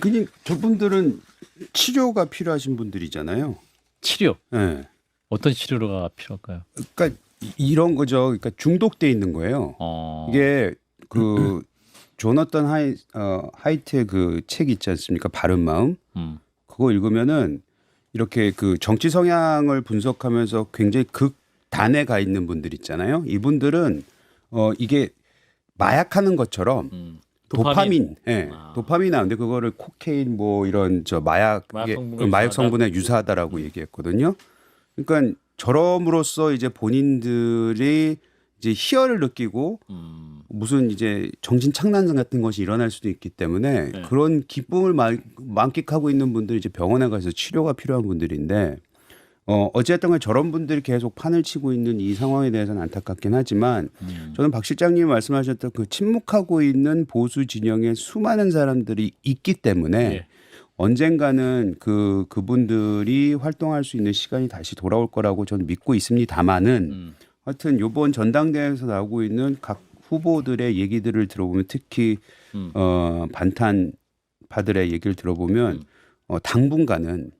그니 저분들은 치료가 필요하신 분들이잖아요. 치료 예. 어떤 치료가 필요할까요? 그러니까 이- 이런 거죠. 그러니까 중독돼 있는 거예요. 어. 이게 그 조너던 하이 어 하이트의 그 책 있지 않습니까? 바른 마음. 음. 그거 읽으면은 이렇게 그 정치 성향을 분석하면서 굉장히 극단에 가 있는 분들 있잖아요. 이분들은 어 이게 마약하는 것처럼 음. 도파민, 예, 아. 도파민 나오는데 그거를 코케인 뭐 이런 저 마약 마약 이게 성분과 마약 유사하다? 성분에 유사하다라고 얘기했거든요. 그러니까 저럼으로써 이제 본인들이 이제 희열을 느끼고 음. 무슨 이제 정신 착란 같은 것이 일어날 수도 있기 때문에 네. 그런 기쁨을 마- 만끽하고 있는 분들이 이제 병원에 가서 치료가 필요한 분들인데 어 어쨌든 간에 저런 분들이 계속 판을 치고 있는 이 상황에 대해서는 안타깝긴 하지만 음. 저는 박 실장님이 말씀하셨던 그 침묵하고 있는 보수 진영에 수많은 사람들이 있기 때문에 예. 언젠가는 그 그분들이 활동할 수 있는 시간이 다시 돌아올 거라고 저는 믿고 있습니다만은 음. 하여튼 요번 전당대회에서 나오고 있는 각 후보들의 얘기들을 들어보면 특히 음. 어 반탄파들의 얘기를 들어보면 음. 어 당분간은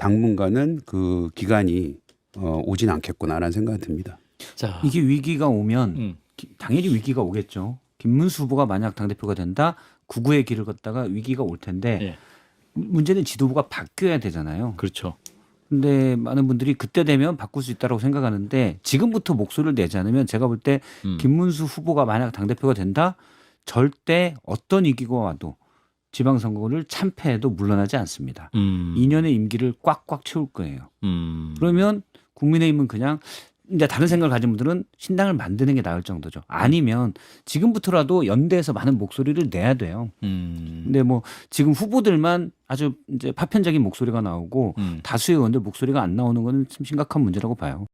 당분간은 그 기간이 어 오진 않겠구나라는 생각이 듭니다. 자. 이게 위기가 오면 음. 기- 당연히 위기가 오겠죠. 김문수 후보가 만약 당대표가 된다, 구구의 길을 걷다가 위기가 올 텐데 예. 문제는 지도부가 바뀌어야 되잖아요. 그렇죠. 근데 많은 분들이 그때 되면 바꿀 수 있다고 생각하는데 지금부터 목소리를 내지 않으면 제가 볼 때 음. 김문수 후보가 만약 당대표가 된다, 절대 어떤 위기가 와도 지방선거를 참패해도 물러나지 않습니다. 음. 2년의 임기를 꽉꽉 채울 거예요. 음. 그러면 국민의힘은 그냥 이제 다른 생각을 가진 분들은 신당을 만드는 게 나을 정도죠. 아니면 지금부터라도 연대해서 많은 목소리를 내야 돼요. 음. 근데 뭐 지금 후보들만 아주 이제 파편적인 목소리가 나오고 음. 다수의 의원들 목소리가 안 나오는 거는 좀 심각한 문제라고 봐요.